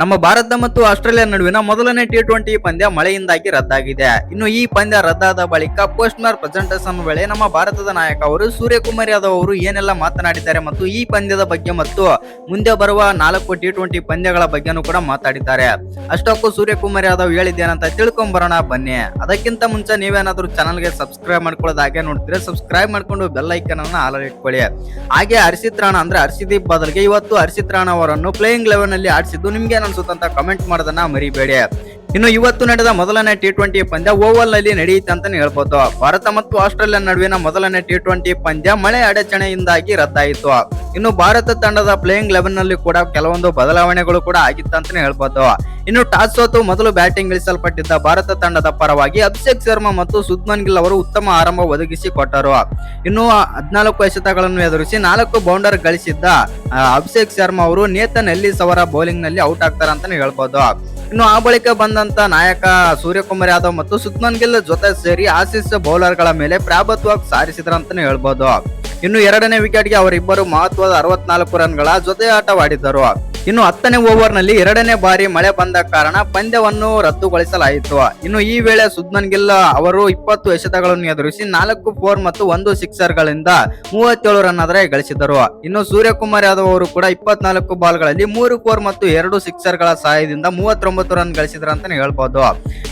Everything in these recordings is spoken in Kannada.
ನಮ್ಮ ಭಾರತ ಮತ್ತು ಆಸ್ಟ್ರೇಲಿಯಾ ನಡುವಿನ ಮೊದಲನೇ ಟಿ ಟ್ವೆಂಟಿ ಪಂದ್ಯ ಮಳೆಯಿಂದಾಗಿ ರದ್ದಾಗಿದೆ. ಇನ್ನು ಈ ಪಂದ್ಯ ರದ್ದಾದ ಬಳಿಕ ಪೋಸ್ಟ್ ಮಾರ್ ಪ್ರೆಸೆಂಟೇಷನ್ ವೇಳೆ ನಮ್ಮ ಭಾರತದ ನಾಯಕ ಅವರು ಸೂರ್ಯಕುಮಾರ್ ಯಾದವ್ ಅವರು ಏನೆಲ್ಲ ಮಾತನಾಡಿದ್ದಾರೆ ಮತ್ತು ಈ ಪಂದ್ಯದ ಬಗ್ಗೆ ಮತ್ತು ಮುಂದೆ ಬರುವ ನಾಲ್ಕು ಟಿ ಟ್ವೆಂಟಿ ಪಂದ್ಯಗಳ ಬಗ್ಗೆನೂ ಕೂಡ ಮಾತಾಡಿದ್ದಾರೆ. ಅಷ್ಟಕ್ಕೂ ಸೂರ್ಯಕುಮಾರ್ ಯಾದವ್ ಹೇಳಿದ್ದೇನಂತ ತಿಳ್ಕೊಂಬರೋಣ, ಬನ್ನಿ. ಅದಕ್ಕಿಂತ ಮುಂಚೆ ನೀವೇನಾದ್ರೂ ಚಾನಲ್ಗೆ ಸಬ್ಸ್ಕ್ರೈಬ್ ಮಾಡ್ಕೊಳ್ಳೋದು ಹಾಗೆ ನೋಡ್ತೀರಾ ಸಬ್ಸ್ಕ್ರೈಬ್ ಮಾಡ್ಕೊಂಡು ಬೆಲ್ ಐಕನ್ ಅನ್ನ ಆಲರ್ ಇಟ್ಕೊಳ್ಳಿ. ಹಾಗೆ ಹರ್ಷಿತ್ ರಾಣ ಅಂದ್ರೆ ಹರ್ಷದೀಪ್ ಬದಲಿಗೆ ಇವತ್ತು ಹರ್ಷಿತ್ ರಾಣ ಅವರನ್ನು ಪ್ಲೇಯಿಂಗ್ ಲೆವೆನ್ ಅಲ್ಲಿ ಆಡಿಸಿದ್ದು. ನಿಮ್ಗೆ ಅನ್ಸುತ್ತಂತ ಕಮೆಂಟ್ ಮಾಡೋದನ್ನ ಮರಿಬೇಡಿ ಇನ್ನು ಇವತ್ತು ನಡೆದ ಮೊದಲನೇ ಟಿ ಟ್ವೆಂಟಿ ಪಂದ್ಯ ಓವಲ್ನಲ್ಲಿ ನಡೆಯಿತು ಅಂತಾನೆ ಹೇಳ್ಬೋದು. ಭಾರತ ಮತ್ತು ಆಸ್ಟ್ರೇಲಿಯಾ ನಡುವಿನ ಮೊದಲನೇ ಟಿ ಟ್ವೆಂಟಿ ಪಂದ್ಯ ಮಳೆ ಅಡಚಣೆಯಿಂದಾಗಿ ರದ್ದಾಯಿತು. ಇನ್ನು ಭಾರತ ತಂಡದ ಪ್ಲೇಯಿಂಗ್ ಲೆವೆನ್ನಲ್ಲಿ ಕೂಡ ಕೆಲವೊಂದು ಬದಲಾವಣೆಗಳು ಕೂಡ ಆಗಿತ್ತು ಅಂತಾನೆ ಹೇಳ್ಬೋದು. ಇನ್ನು ಟಾಸ್ ಸೋತು ಮೊದಲು ಬ್ಯಾಟಿಂಗ್ ಇಳಿಸಲ್ಪಟ್ಟಿದ್ದ ಭಾರತ ತಂಡದ ಪರವಾಗಿ ಅಭಿಷೇಕ್ ಶರ್ಮಾ ಮತ್ತು ಸುದ್ಮನ್ ಗಿಲ್ ಅವರು ಉತ್ತಮ ಆರಂಭ ಒದಗಿಸಿ ಕೊಟ್ಟರು. ಇನ್ನು ಹದಿನಾಲ್ಕು ಎಸೆತಗಳನ್ನು ಎದುರಿಸಿ ನಾಲ್ಕು ಬೌಂಡರ್ ಗಳಿಸಿದ್ದ ಅಭಿಷೇಕ್ ಶರ್ಮಾ ಅವರು ನೇತನ್ ಎಲ್ಲಿಸ್ ಅವರ ಬೌಲಿಂಗ್ನಲ್ಲಿ ಔಟ್ ಆಗ್ತಾರೆ ಅಂತಾನೆ ಹೇಳ್ಬೋದು. ಇನ್ನು ಆ ಬಳಿಕ ಬಂದಂತ ನಾಯಕ ಸೂರ್ಯಕುಮಾರ್ ಯಾದವ್ ಮತ್ತು ಸುತ್ಮನ್ ಗಿಲ್ ಜೊತೆ ಸೇರಿ ಆಸೀಸ್ ಬೌಲರ್ಗಳ ಮೇಲೆ ಪ್ರಾಭತ್ವ ಸಾರಿಸಿದ್ರ ಅಂತಾನೆ ಹೇಳ್ಬೋದು. ಇನ್ನು ಎರಡನೇ ವಿಕೆಟ್ಗೆ ಅವರಿಬ್ಬರು ಮಹತ್ವದ ಅರವತ್ನಾಲ್ಕು ರನ್ಗಳ ಜೊತೆ ಆಟವಾಡಿದ್ದರು ಇನ್ನು ಹತ್ತನೇ ಓವರ್ನಲ್ಲಿ ಎರಡನೇ ಬಾರಿ ಮಳೆ ಬಂದ ಕಾರಣ ಪಂದ್ಯವನ್ನು ರದ್ದುಗೊಳಿಸಲಾಯಿತು. ಇನ್ನು ಈ ವೇಳೆ ಸುದ್ಮನ್ ಗಿಲ್ ಅವರು ಇಪ್ಪತ್ತು ಎಸೆತಗಳನ್ನು ಎದುರಿಸಿ ನಾಲ್ಕು ಫೋರ್ ಮತ್ತು ಒಂದು ಸಿಕ್ಸರ್ ಗಳಿಂದ ಮೂವತ್ತೇಳು ರನ್ ಆದರೆ ಗಳಿಸಿದರು. ಇನ್ನು ಸೂರ್ಯಕುಮಾರ್ ಯಾದವ್ ಅವರು ಕೂಡ ಇಪ್ಪತ್ನಾಲ್ಕು ಬಾಲ್ಗಳಲ್ಲಿ ಮೂರು ಫೋರ್ ಮತ್ತು ಎರಡು ಸಿಕ್ಸರ್ಗಳ ಸಹಾಯದಿಂದ ಮೂವತ್ತೊಂಬತ್ತು ರನ್ ಗಳಿಸಿದ್ರು ಅಂತಾನೆ ಹೇಳ್ಬೋದು.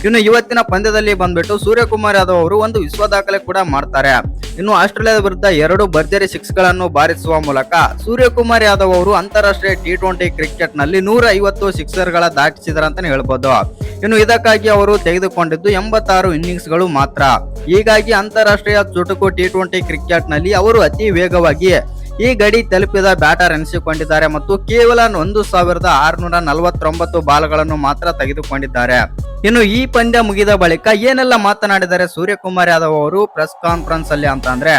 ಇನ್ನು ಇವತ್ತಿನ ಪಂದ್ಯದಲ್ಲಿ ಬಂದ್ಬಿಟ್ಟು ಸೂರ್ಯಕುಮಾರ್ ಯಾದವ್ ಅವರು ಒಂದು ವಿಶ್ವ ದಾಖಲೆ ಕೂಡ ಮಾಡ್ತಾರೆ. ಇನ್ನು ಆಸ್ಟ್ರೇಲಿಯಾದ ವಿರುದ್ಧ ಎರಡು ಭರ್ಜರಿ ಸಿಕ್ಸ್ಗಳನ್ನು ಬಾರಿಸುವ ಮೂಲಕ ಸೂರ್ಯಕುಮಾರ್ ಯಾದವ್ ಅವರು ಅಂತಾರಾಷ್ಟ್ರೀಯ ಟಿ ಟ್ವೆಂಟಿ ಕ್ರಿಕೆಟ್ನಲ್ಲಿ ನೂರ ಐವತ್ತು ಸಿಕ್ಸರ್ಗಳ ಹೇಳ್ಬೋದು. ಇನ್ನು ಇದಕ್ಕಾಗಿ ಅವರು ತೆಗೆದುಕೊಂಡಿದ್ದು ಎಂಬತ್ತಾರು ಇನ್ನಿಂಗ್ಸ್ಗಳು ಮಾತ್ರ. ಹೀಗಾಗಿ ಅಂತಾರಾಷ್ಟ್ರೀಯ ಚುಟುಕು ಟಿ ಟ್ವೆಂಟಿ ಕ್ರಿಕೆಟ್ನಲ್ಲಿ ಅವರು ಅತಿ ವೇಗವಾಗಿ ಈ ಗಡಿ ತಲುಪಿದ ಬ್ಯಾಟರ್ ಎನಿಸಿಕೊಂಡಿದ್ದಾರೆ ಮತ್ತು ಕೇವಲ ಒಂದು ಸಾವಿರದ ಆರುನೂರ ನಲವತ್ತೊಂಬತ್ತು ಬಾಲ್ಗಳನ್ನು ಮಾತ್ರ ತೆಗೆದುಕೊಂಡಿದ್ದಾರೆ. ಇನ್ನು ಈ ಪಂದ್ಯ ಮುಗಿದ ಬಳಿಕ ಏನೆಲ್ಲ ಮಾತನಾಡಿದರೆ ಸೂರ್ಯಕುಮಾರ್ ಯಾದವ್ ಅವರು ಪ್ರೆಸ್ ಕಾನ್ಫರೆನ್ಸ್ ಅಲ್ಲಿ ಅಂತ ಅಂದ್ರೆ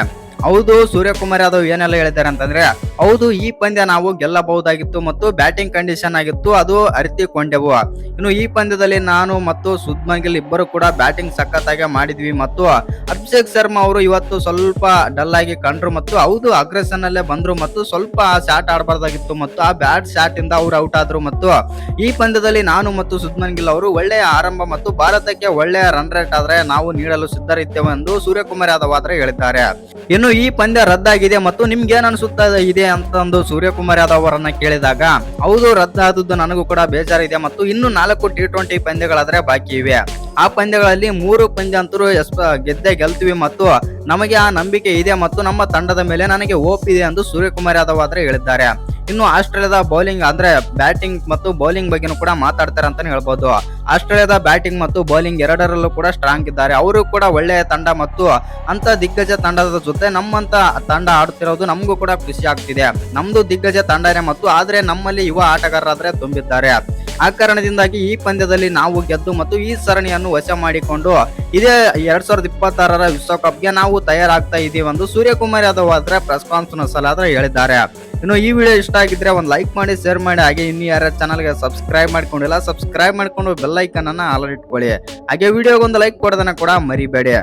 ಹೌದು, ಸೂರ್ಯಕುಮಾರ್ ಯಾದವ್ ಏನೆಲ್ಲ ಹೇಳಿದ್ದಾರೆ ಅಂತಂದ್ರೆ ಹೌದು, ಈ ಪಂದ್ಯ ನಾವು ಗೆಲ್ಲಬಹುದಾಗಿತ್ತು ಮತ್ತು ಬ್ಯಾಟಿಂಗ್ ಕಂಡೀಷನ್ ಆಗಿತ್ತು, ಅದು ಅರಿತಿಕೊಂಡೆವು ಇನ್ನು ಈ ಪಂದ್ಯದಲ್ಲಿ ನಾನು ಮತ್ತು ಸುದ್ಮನ್ ಗಿಲ್ ಇಬ್ಬರು ಕೂಡ ಬ್ಯಾಟಿಂಗ್ ಸಖತ್ತಾಗಿ ಮಾಡಿದ್ವಿ ಮತ್ತು ಅಭಿಷೇಕ್ ಶರ್ಮಾ ಅವರು ಇವತ್ತು ಸ್ವಲ್ಪ ಡಲ್ ಆಗಿ ಕಂಡ್ರು ಮತ್ತು ಹೌದು ಅಗ್ರೆಸನ್ ಅಲ್ಲೇ ಬಂದ್ರು ಮತ್ತು ಸ್ವಲ್ಪ ಶಾಟ್ ಆಡಬಾರ್ದಾಗಿತ್ತು ಮತ್ತು ಆ ಬ್ಯಾಟ್ ಶಾಟ್ ಇಂದ ಅವ್ರು ಔಟ್ ಆದ್ರು ಮತ್ತು ಈ ಪಂದ್ಯದಲ್ಲಿ ನಾನು ಮತ್ತು ಸುದ್ಮನ್ ಗಿಲ್ ಅವರು ಒಳ್ಳೆಯ ಆರಂಭ ಮತ್ತು ಭಾರತಕ್ಕೆ ಒಳ್ಳೆಯ ರನ್ ರೇಟ್ ಆದ್ರೆ ನಾವು ನೀಡಲು ಸಿದ್ಧರಿದ್ದೇವೆ ಎಂದು ಸೂರ್ಯಕುಮಾರ್ ಯಾದವ್ ಆದ್ರೆ ಹೇಳಿದ್ದಾರೆ. ಇನ್ನು ಈ ಪಂದ್ಯ ರದ್ದಾಗಿದೆ ಮತ್ತು ನಿಮ್ಗೆ ಏನ್ ಅನ್ಸುತ್ತಾ ಇದೆ ಅಂತಂದು ಸೂರ್ಯಕುಮಾರ್ ಯಾದವ್ ಅವರನ್ನ ಕೇಳಿದಾಗ, ಹೌದು, ರದ್ದಾದದ್ದು ನನಗೂ ಕೂಡ ಬೇಜಾರಿದೆ ಮತ್ತು ಇನ್ನು ನಾಲ್ಕು ಟಿ ಟ್ವೆಂಟಿ ಪಂದ್ಯಗಳಾದ್ರೆ ಬಾಕಿ ಇವೆ. ಆ ಪಂದ್ಯಗಳಲ್ಲಿ ಮೂರು ಪಂದ್ಯ ಅಂತರೂ ಗೆದ್ದೆ ಗೆಲ್ತೀವಿ ಮತ್ತು ನಮಗೆ ಆ ನಂಬಿಕೆ ಇದೆ ಮತ್ತು ನಮ್ಮ ತಂಡದ ಮೇಲೆ ನನಗೆ ಓಪ್ ಇದೆ ಎಂದು ಸೂರ್ಯಕುಮಾರ್ ಯಾದವ್ ಆದ್ರೆ ಹೇಳಿದ್ದಾರೆ. ಇನ್ನು ಆಸ್ಟ್ರೇಲಿಯಾದ ಬೌಲಿಂಗ್ ಅಂದ್ರೆ ಬ್ಯಾಟಿಂಗ್ ಮತ್ತು ಬೌಲಿಂಗ್ ಬಗ್ಗೆನೂ ಕೂಡ ಮಾತಾಡ್ತಾರೆ ಅಂತಾನೆ ಹೇಳ್ಬೋದು. ಆಸ್ಟ್ರೇಲಿಯಾದ ಬ್ಯಾಟಿಂಗ್ ಮತ್ತು ಬೌಲಿಂಗ್ ಎರಡರಲ್ಲೂ ಕೂಡ ಸ್ಟ್ರಾಂಗ್ ಇದ್ದಾರೆ. ಅವರು ಕೂಡ ಒಳ್ಳೆಯ ತಂಡ ಮತ್ತು ಅಂತ ದಿಗ್ಗಜ ತಂಡದ ಜೊತೆ ನಮ್ಮಂತ ತಂಡ ಆಡುತ್ತಿರೋದು ನಮಗೂ ಕೂಡ ಖುಷಿ ಆಗ್ತಿದೆ. ನಮ್ದು ದಿಗ್ಗಜ ತಂಡನೇ ಮತ್ತು ಆದ್ರೆ ನಮ್ಮಲ್ಲಿ ಯುವ ಆಟಗಾರರಾದ್ರೆ ತುಂಬಿದ್ದಾರೆ. ಆ ಕಾರಣದಿಂದಾಗಿ ಈ ಪಂದ್ಯದಲ್ಲಿ ನಾವು ಗೆದ್ದು ಮತ್ತು ಈ ಸರಣಿಯನ್ನು ವಶ ಮಾಡಿಕೊಂಡು ಇದೇ ಎರಡ್ ಸಾವಿರದ ಇಪ್ಪತ್ತಾರರ ವಿಶ್ವಕಪ್ಗೆ ನಾವು ತಯಾರಾಗ್ತಾ ಇದ್ದೀವಿ ಎಂದು ಸೂರ್ಯಕುಮಾರ್ ಯಾದವ್ ಆದ್ರೆ ಪ್ರೆಸ್ ಕಾನ್ಫರೆನ್ಸ್ ಅಲ್ಲಿ ಆದ್ರೆ ಹೇಳಿದ್ದಾರೆ. ಇನ್ನು ಈ ವಿಡಿಯೋ ಇಷ್ಟ ಆಗಿದ್ರೆ ಒಂದು ಲೈಕ್ ಮಾಡಿ ಶೇರ್ ಮಾಡಿ, ಹಾಗೆ ಇನ್ನು ಯಾರ ಚಾನಲ್ಗೆ ಸಬ್ಸ್ಕ್ರೈಬ್ ಮಾಡ್ಕೊಂಡಿಲ್ಲ ಸಬ್ಸ್ಕ್ರೈಬ್ ಮಾಡ್ಕೊಂಡು ಬೆಲ್ ಐಕನ್ ಅನ್ನ ಆಲ್ರೆಡಿ ಇಟ್ಕೊಳ್ಳಿ. ಹಾಗೆ ವಿಡಿಯೋಗೊಂದು ಲೈಕ್ ಕೊಡೋದನ್ನ ಕೂಡ ಮರಿಬೇಡಿ.